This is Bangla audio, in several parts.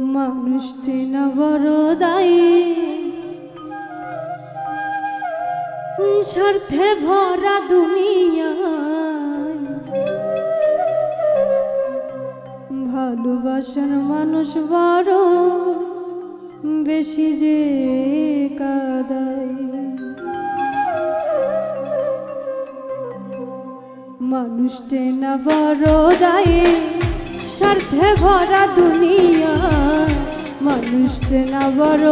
মানুষ চেনা বড় দায়ী স্বার্থে ভরা দুনিয়ায় ভালোবাসার মানুষ বড় বেশি যে কাদায়। মানুষ চেনা বড় দায়ে স্বার্থে ভরা দুনিয়া, মানুষ চেনা বড়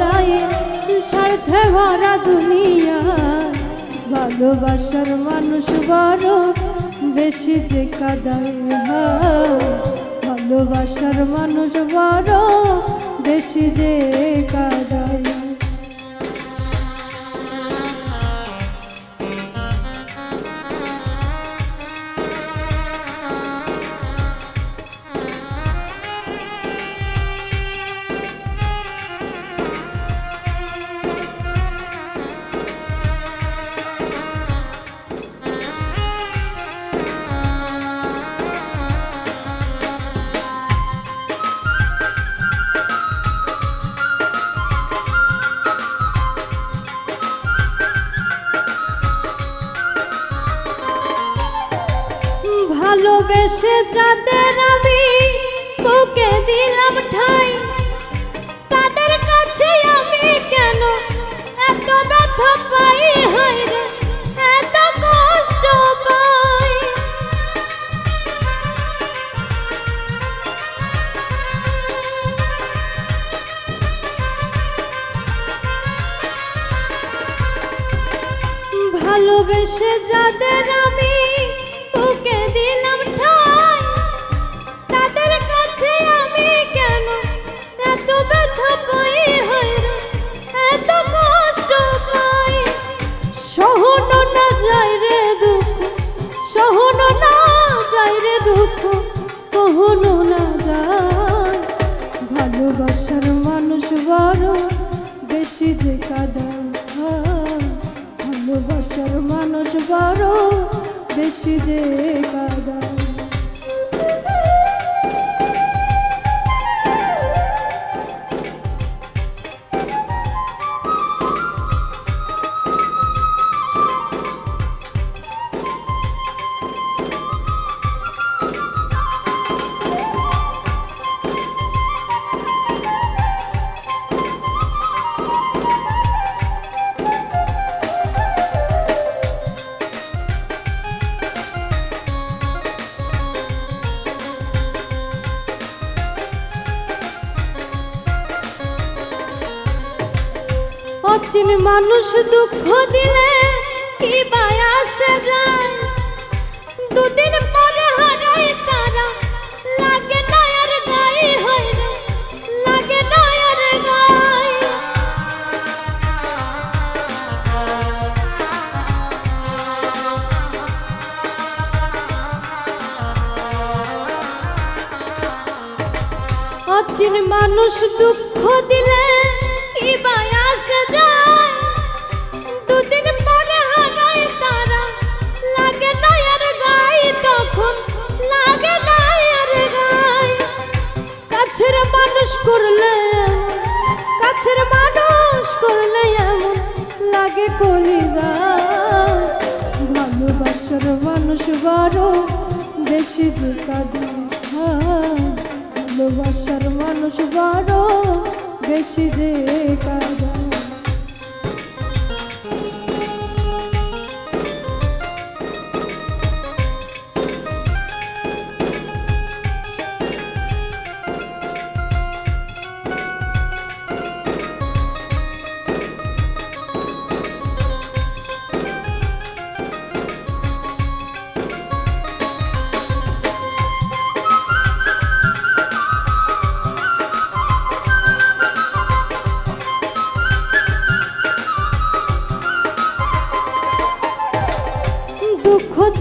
দায়ে স্বার্থে ভরা দুনিয়া, ভালোবাসার মানুষ বড়, বেশি যে কাদায়। ভালোবাসার মানুষ বড়, বেশি যে কাদায় ভালোবেসে যাদের আমি তোকে দিলাম ঠাই, তাদের কাছে আমি কেন এত ব্যথা পাই? হায় রে, এত কষ্ট পাই। ভালোবেসে যাদের আমি বেশি যে কাদা। অচিন মানুষ দুঃখ দিলে কি বায় আসে যায়? দুদিন পরে হারাই তারা, লাগে না আর গাই হয় না লাগে না আর গাই। অচিন মানুষ দুঃখ দিলে মানুষ করলে, কাছের মানুষ করলে এমন লাগে কলি যায় ভালোবাসার মানুষ বড় বেশি কাঁদে। ভালোবাসার মানুষ বড় বেশি যে কাঁদে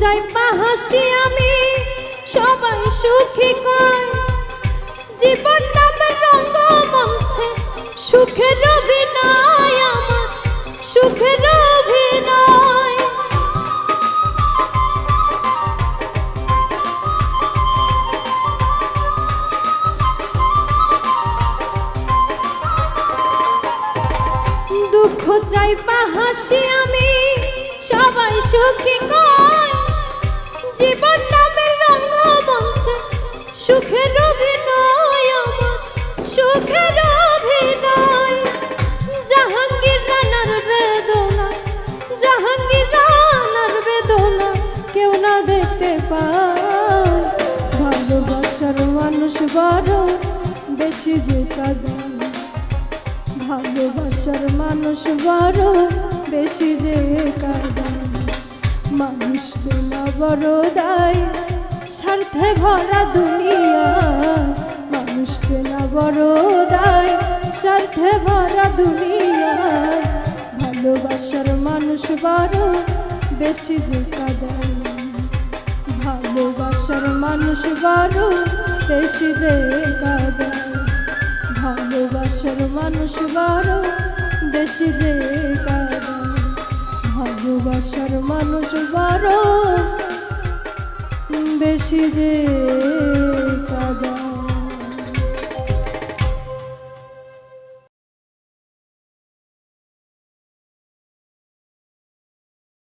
চাই হাসি আমি, সবাই সুখী কয় জীবন নামে রঙ মঞ্চে সুখের অভিনয় আমার, সুখের দুঃখ চাই হাসি আমি, সবাই সুখী কয় জীবন নামের রঙ্গমঞ্চে সুখের সুখের কেউ না দেখতে পায়। ভালোবাসার মানুষ বড়, বেশি যে ভালোবাসার মানুষ বড়, বেশি যে মানুষ চেনা বড় দায়। স্বার্থে ভরা দুনিয়া, মানুষ চেনা বড় দায়। স্বার্থে ভরা দুনিয়া, ভালোবাসার মানুষ বড়, বেশি যে কাঁদায় ভালোবাসার মানুষ বড়, বেশি যে কাঁদায় ভালোবাসার মানুষ বড়, বেশি যে কাঁদায় ভালোবাসার মানুষ বারো। বেশি যে